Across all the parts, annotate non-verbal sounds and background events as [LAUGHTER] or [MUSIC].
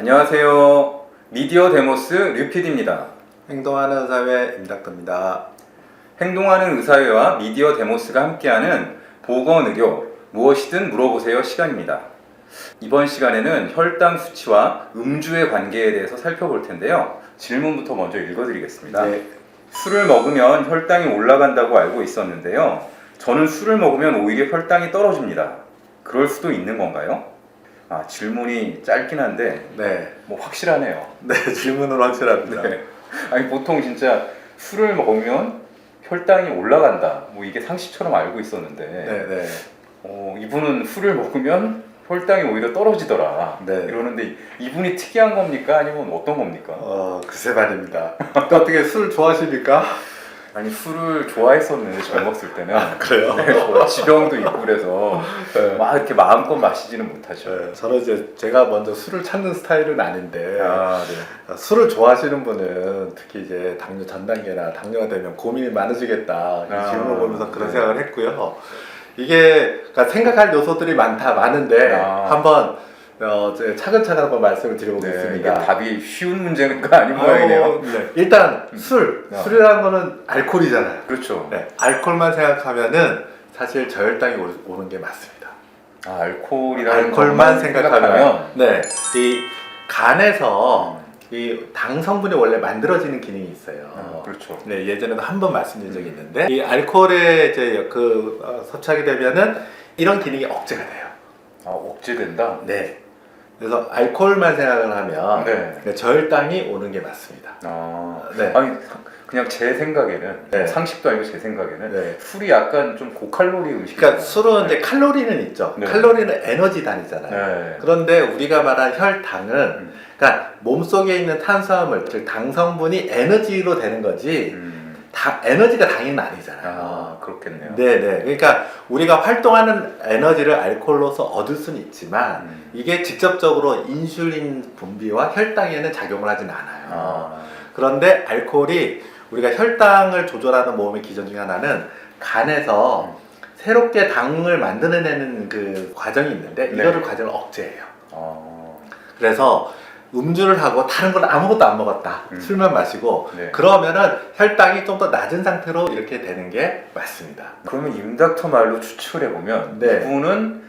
안녕하세요. 미디어 데모스 류피디입니다. 행동하는 사회 임닥터입니다. 행동하는 의사회와 미디어 데모스가 함께하는 보건의료 무엇이든 물어보세요 시간입니다. 이번 시간에는 혈당 수치와 음주의 관계에 대해서 살펴볼 텐데요. 질문부터 먼저 읽어드리겠습니다. 네. 술을 먹으면 혈당이 올라간다고 알고 있었는데요. 저는 술을 먹으면 오히려 혈당이 떨어집니다. 그럴 수도 있는 건가요? 아, 질문이 짧긴 한데 네. 뭐 확실하네요. 네, [LAUGHS] 질문은 확실합니다. 네. 아니 보통 진짜 술을 먹으면 혈당이 올라간다. 뭐 이게 상식처럼 알고 있었는데 네, 네. 어, 이분은 술을 먹으면 혈당이 오히려 떨어지더라. 네. 이러는데 이분이 특이한 겁니까? 아니면 어떤 겁니까? 어, 글쎄 말입니다. 또 어떻게 술 좋아하십니까? 아니 술을 좋아했었는데 젊었을 때는 아, 그래요? 네, 저 지병도 있고 그래서 네. 막 이렇게 마음껏 마시지는 못하죠. 네, 저는 이제 제가 먼저 술을 찾는 스타일은 아닌데 아, 네. 술을 좋아하시는 분은 특히 이제 당뇨 전 단계나 당뇨가 되면 고민이 많으시겠다 이 아, 질문을 보면서 그런 네. 생각을 했고요. 이게 그러니까 생각할 요소들이 많다 많은데 아. 한번 어, 이제 차근차근 한번 말씀을 네, 이게 드려보겠습니다. 답이 쉬운 문제가 아닌 모양이네요. 아유, 네. 일단 술, 아. 술이라는 거는 알코올이잖아요. 그렇죠. 네, 알코올만 생각하면은 사실 저혈당이 오- 오는 게 맞습니다. 아, 알코올이라는 알코올만 생각하면, 네, 이 간에서 음, 이당 성분이 원래 만들어지는 기능이 있어요. 아, 그렇죠. 네, 예전에도 한 번 말씀드린 적이 있는데 이 알코올에 이제 그 어, 섭취하게 되면은 이런 기능이 억제가 돼요. 아, 억제된다. 네. 그래서 알코올만 생각을 하면 네. 저혈당이 오는 게 맞습니다. 아, 네. 아니 그냥 제 생각에는 네. 상식도 아니고 제 생각에는 네. 술이 약간 좀 고칼로리 음식. 그러니까 술은 이제 칼로리는 있죠. 네. 칼로리는 에너지 단위잖아요. 네. 그런데 우리가 말한 혈당은 음. 그러니까 몸 속에 있는 탄수화물, 즉 당 성분이 에너지로 되는 거지. 음. 다 에너지가 당연히 아니잖아요. 아, 그렇겠네요. 네네. 그러니까 우리가 활동하는 에너지를 알코올로서 얻을 수는 있지만 음. 이게 직접적으로 인슐린 분비와 혈당에는 작용을 하진 않아요. 아, 그런데 알코올이 우리가 혈당을 조절하는 몸의 기전 중에 하나는 간에서 새롭게 당을 만들어내는 그 과정이 있는데 네. 이거를 과정을 억제해요. 아, 그래서 음주를 하고 다른 건 아무것도 안 먹었다. 음. 술만 마시고 네. 그러면은 혈당이 좀 더 낮은 상태로 이렇게 되는 게 맞습니다. 그러면 임닥터 말로 추측을 해보면 네. 이분은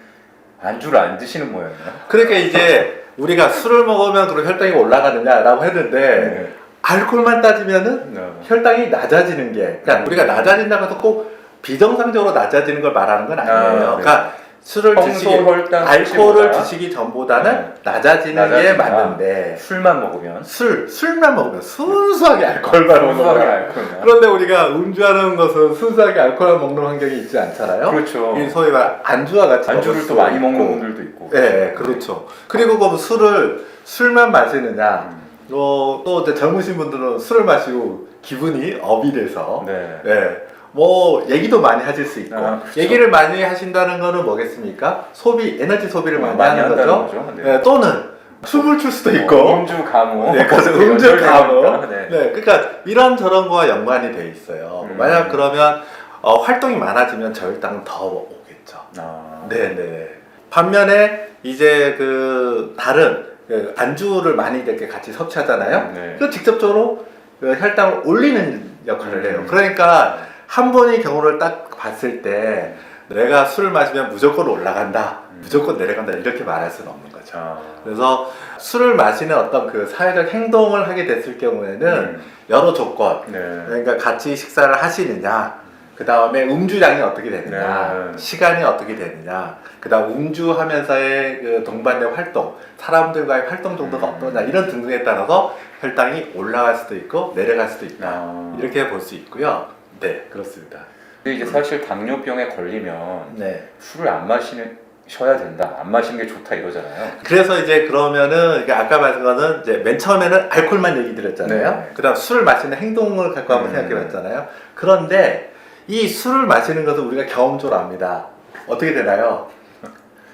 안주를 안 드시는 모양이에요. 그러니까 이제 우리가 술을 먹으면 그럼 혈당이 올라가느냐라고 했는데 네. 알코올만 따지면은 네. 혈당이 낮아지는 게 그러니까 음. 우리가 낮아진다고 해서 꼭 비정상적으로 낮아지는 걸 말하는 건 아니에요. 아, 네. 그러니까 술을 드시기 알코올을 드시기 전보다는 네. 낮아지는 게 낮아진다. 맞는데 술만 먹으면 술 술만 먹으면 순수하게 알코올만 먹는. 그런데 우리가 음주하는 것은 순수하게 알코올 먹는 환경이 있지 않잖아요. 그렇죠. 이 소위 말 안주와 같이 안주를 또수 많이 먹는 있고. 분들도 있고. 예, 네, 그렇죠. 그리고 그 술을 술만 마시느냐, 음. 어, 또 이제 젊으신 분들은 술을 마시고 기분이 업이 돼서, 네. 네, 뭐 얘기도 많이 하실 수 있고, 아, 그렇죠. 얘기를 많이 하신다는 거는 뭐겠습니까? 소비, 에너지 소비를 많이, 하는 한다는 거죠. 거죠. 네. 네, 또는 춤을 출 수도 있고, 어, 음주 가무. 네, [LAUGHS] 음주 가무. 네. 네, 그러니까 이런 저런 거와 연관이 돼 있어요. 음. 만약 그러면 어, 활동이 많아지면 저혈당은 더 오겠죠. 아. 네 네. 반면에 이제 그 다른 그 안주를 많이 이렇게 같이 섭취하잖아요. 네. 그 직접적으로 그 혈당을 올리는 역할을 해요. 음. 그러니까 한 번의 경우를 딱 봤을 때 내가 술을 마시면 무조건 올라간다, 음. 무조건 내려간다 이렇게 말할 수는 없는 거죠. 아. 그래서 술을 마시는 어떤 그 사회적 행동을 하게 됐을 경우에는 음. 여러 조건, 네. 그러니까 같이 식사를 하시느냐, 그 다음에 음주량이 어떻게 되느냐, 네. 시간이 어떻게 되느냐, 그 다음 음주하면서의 그 동반된 활동, 사람들과의 활동 정도가 음. 어떠냐, 이런 등등에 따라서 혈당이 올라갈 수도 있고 내려갈 수도 있다. 아. 이렇게 볼 수 있고요. 네, 그렇습니다. 근데 이제 사실 당뇨병에 걸리면 네. 술을 안 마시는 쉬어야 된다. 안 마시는 게 좋다 이러잖아요. 그래서 이제 그러면은 이게 아까 말한 거는 이제 맨 처음에는 알코올만 얘기 드렸잖아요. 네. 그다음 술을 마시는 행동을 갖고 한번 음. 생각해 봤잖아요. 그런데 이 술을 마시는 것은 우리가 경험적으로 압니다. 어떻게 되나요?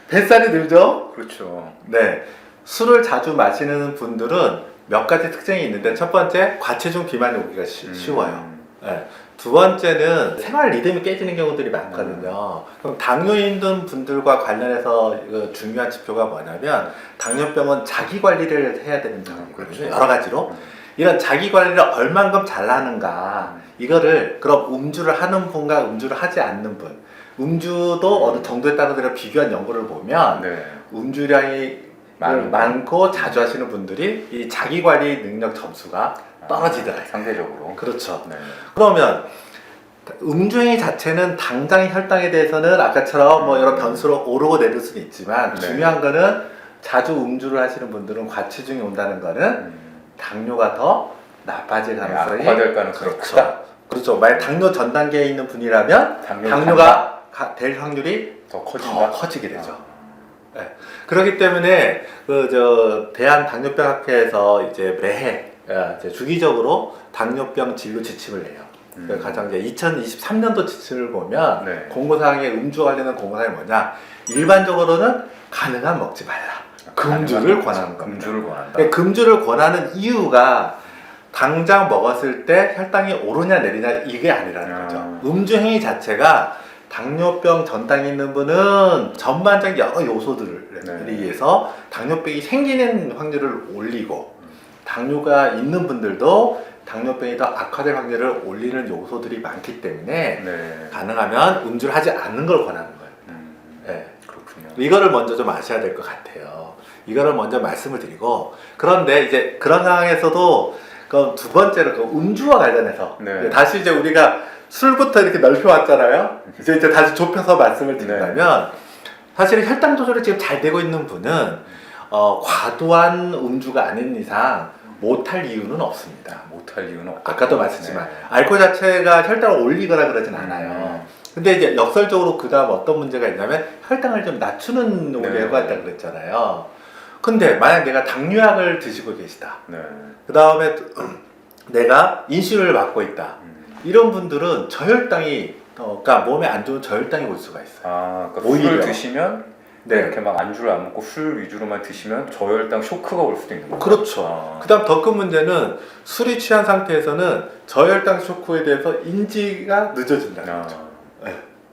뱃살이 늘죠? 그렇죠. 네. 술을 자주 마시는 분들은 몇 가지 특징이 있는데 첫 번째 과체중 비만이 오기가 쉬, 음. 쉬워요. 네. 두 번째는 생활 리듬이 깨지는 경우들이 많거든요. 그럼 당뇨 있는 분들과 관련해서 이거 중요한 지표가 뭐냐면 당뇨병은 자기 관리를 해야 되는 병이거든요. 그렇죠. 여러 가지로 이런 자기 관리를 얼만큼 잘하는가 이거를 그럼 음주를 하는 분과 음주를 하지 않는 분, 음주도 어느 정도에 따라 비교한 연구를 보면 네. 음주량이 많은 많고 자주 하시는 분들이 이 자기 관리 능력 점수가 떨어지더라고요. 상대적으로. 그렇죠. 네. 그러면 음주행위 자체는 당장 혈당에 대해서는 아까처럼 뭐 여러 변수로 오르고 내릴 수는 있지만 네. 중요한 거는 자주 음주를 하시는 분들은 과체중이 온다는 거는 음. 당뇨가 더 나빠질 네, 가능성이 악화될 가능성이 그렇죠. 크다. 그렇죠. 만약 당뇨 전 단계에 있는 분이라면 당뇨 당뇨가 가- 될 확률이 더더 커진다. 커지게 되죠. 아. 그렇기 때문에 그 저 대한 당뇨병 학회에서 이제 매해 어, 이제 주기적으로 당뇨병 진료 지침을 내요. 음. 그 가장 이제 2023년도 지침을 보면 네. 공고사항에 음주 관련된 공고사항이 뭐냐? 일반적으로는 가능한 먹지 말라. 금주를 권하는 겁니다. 금주를 권한다. 근데 금주를 권하는 이유가 당장 먹었을 때 혈당이 오르냐 내리냐 이게 아니라는 아. 거죠. 음주 행위 자체가 당뇨병 전당이 있는 분은 전반적인 여러 요소들에 네. 의해서 당뇨병이 생기는 확률을 올리고 당뇨가 있는 분들도 당뇨병이 더 악화될 확률을 올리는 요소들이 많기 때문에 네. 가능하면 음주를 하지 않는 걸 권하는 거예요. 음. 예. 그렇군요. 이거를 먼저 좀 아셔야 될 것 같아요. 이거를 먼저 말씀을 드리고 그런데 이제 그런 상황에서도 그두 번째로 그 음주와 관련해서 네. 다시 이제 우리가 술부터 이렇게 넓혀왔잖아요. 이제 이제 다시 좁혀서 말씀을 드린다면 사실 혈당 조절이 지금 잘 되고 있는 분은 어, 과도한 음주가 아닌 이상 못할 이유는 없습니다. 못할 이유는 없다. 아까도 말했지만 네. 알코올 자체가 혈당을 올리거나 그러진 않아요. 음. 근데 이제 역설적으로 그 다음 어떤 문제가 있냐면 혈당을 좀 낮추는 네. 효과가 있다고 그랬잖아요. 근데 만약 내가 당뇨약을 드시고 계시다. 네. 그 다음에 [CLEARS THROAT] 내가 인슐린을 맞고 있다. 음. 이런 분들은 저혈당이 어, 그러니까 몸에 안 좋은 저혈당이 올 수가 있어요. 아, 그러니까 오히려. 술을 드시면 네. 이렇게 막 안주를 안 먹고 술 위주로만 드시면 저혈당 쇼크가 올 수도 있는 거예요. 그렇죠. 아. 그다음 더 큰 문제는 술이 취한 상태에서는 저혈당 쇼크에 대해서 인지가 늦어진다는 아. 거죠.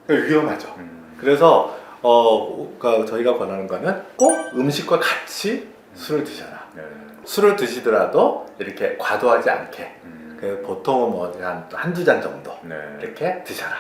그러니까 위험하죠. 음. 그래서 어, 그러니까 저희가 권하는 거는 꼭 음식과 같이 술을 드셔라. 네. 술을 드시더라도 이렇게 과도하지 않게 음. 그 보통은 뭐한 한두 잔 정도 네. 이렇게 드셔라.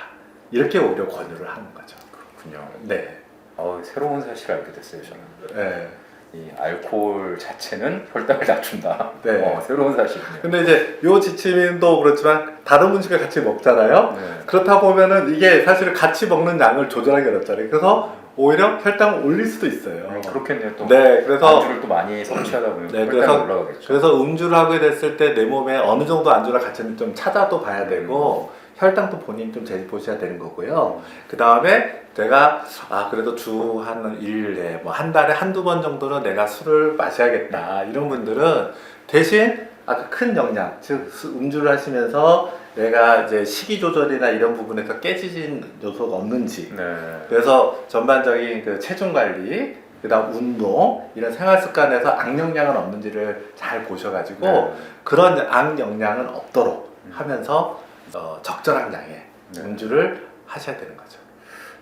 이렇게 오히려 권유를 하는 거죠. 그렇군요. 네. 어, 새로운 사실을 알게 됐어요, 저는. 네. 이 알코올 자체는 혈당을 낮춘다. 네. 어, 새로운 사실이네요. 근데 이제 요 지침도 그렇지만 다른 음식을 같이 먹잖아요. 네. 그렇다 보면은 이게 사실 같이 먹는 양을 조절하기 어렵잖아요. 그래서 오히려 혈당을 올릴 수도 있어요. 음, 그렇겠네요. 또 네, 그래서 안주를 또 많이 섭취하다 보면 네, 그래서- 올라가겠죠. 그래서 음주를 하게 됐을 때 내 몸에 어느 정도 안주랑 같이 좀 찾아도 봐야 되고 혈당도 본인 좀 재보셔야 되는 거고요. 그 다음에 내가 아 그래도 주한 일에 뭐 한 달에 한두 번 정도는 내가 술을 마셔야겠다 이런 분들은 대신 아까 큰 영양 즉 수- 음주를 하시면서 내가 이제 식이 조절이나 이런 부분에서 깨지진 요소가 없는지 네. 그래서 전반적인 그 체중 관리 그다음 운동 이런 생활 습관에서 악영향은 없는지를 잘 보셔가지고 네. 그런 악영향은 없도록 음. 하면서 어, 적절한 양의 네. 음주를 하셔야 되는 거죠.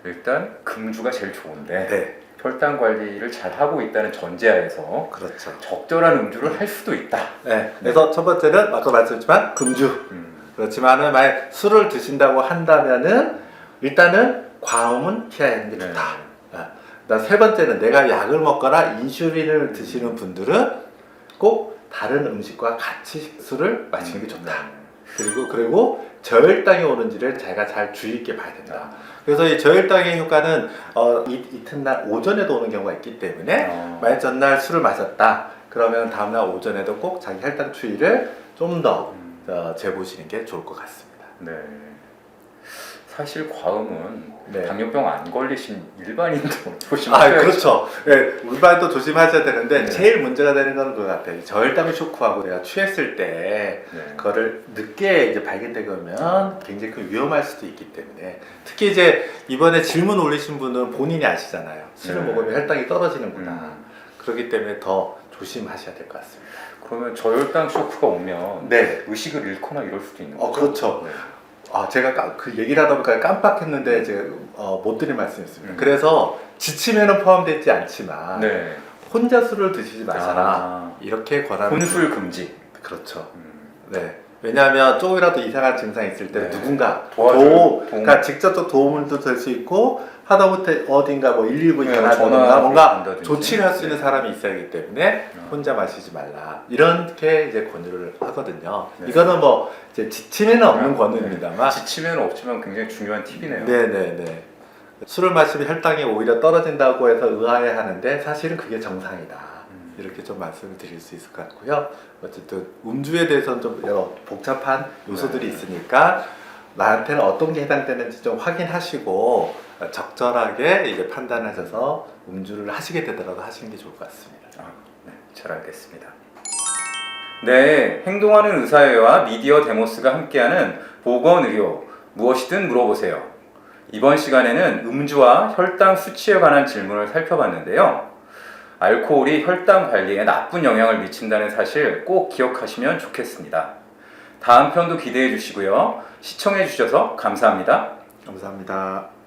일단 금주가 제일 좋은데 네, 혈당 관리를 잘 하고 있다는 전제하에서 그렇죠. 적절한 음주를 할 수도 있다. 네, 그래서 첫 번째는 아까 말씀했지만 금주. 음. 그렇지만은 만약 술을 드신다고 한다면은 일단은 과음은 피해야 하는 게 네. 좋다. 그다음 세 번째는 내가 약을 먹거나 인슐린을 드시는 분들은 꼭 다른 음식과 같이 술을 마시는 게 좋다. 그리고 그리고 저혈당이 오는지를 자기가 잘 주의 있게 봐야 된다. 그래서 이 저혈당의 효과는 어, 이, 이튿날 오전에도 오는 경우가 있기 때문에 어. 만약 전날 술을 마셨다. 그러면 다음날 오전에도 꼭 자기 혈당 추이를 좀더 음. 어, 재보시는 게 좋을 것 같습니다. 네. 사실 과음은 네. 당뇨병 안 걸리신 일반인도 [LAUGHS] 아, 조심하셔야죠. 그렇죠. 네, 울반도 조심하셔야 되는데 네. 제일 문제가 되는 건 그거 같아요. 저혈당의 쇼크하고 내가 취했을 때 네. 그거를 늦게 이제 발견되게 하면 굉장히 큰 위험할 수도 있기 때문에 특히 이제 이번에 질문 올리신 분은 본인이 아시잖아요. 술을 네. 먹으면 혈당이 떨어지는구나. 음. 그렇기 때문에 더 조심하셔야 될 것 같습니다. 그러면 저혈당 쇼크가 오면 네. 의식을 잃거나 이럴 수도 있는 어, 거죠. 그렇죠. 네. 아 제가 까- 그 얘기를 하다 보니까 깜빡했는데 제가 어, 못 드린 말씀이었습니다. 음. 그래서 지침에는 포함되지 않지만 네. 혼자 술을 드시지 마셔라 아, 이렇게 권하는 혼술 금지. 그렇죠. 음. 네. 왜냐하면 조금이라도 이상한 증상이 있을 때 네. 누군가 도와줄 도움. 그러니까 직접적 도움도 될수 있고 하다못해 어딘가 뭐 119 네, 전화든가 전화 뭔가. 조치를 할 수 있는 네. 사람이 있어야 하기 때문에 음. 혼자 마시지 말라 이렇게 이제 권유를 하거든요. 네. 이거는 뭐 이제 지침에는 없는 네. 권유입니다만 지침에는 없지만 굉장히 중요한 팁이네요. 네네네. 술을 마시면 혈당이 오히려 떨어진다고 해서 의아해 하는데 사실은 그게 정상이다. 음. 이렇게 좀 말씀을 드릴 수 있을 것 같고요. 어쨌든 음주에 대해서는 좀 여러 복잡한 요소들이 네. 있으니까 나한테는 어떤 게 해당되는지 좀 확인하시고 적절하게 이제 판단하셔서 음주를 하시게 되더라도 하시는 게 좋을 것 같습니다. 아, 네, 잘 알겠습니다. 네, 행동하는 의사회와 미디어 데모스가 함께하는 보건의료 무엇이든 물어보세요. 이번 시간에는 음주와 혈당 수치에 관한 질문을 살펴봤는데요. 알코올이 혈당 관리에 나쁜 영향을 미친다는 사실 꼭 기억하시면 좋겠습니다. 다음 편도 기대해 주시고요. 시청해 주셔서 감사합니다. 감사합니다.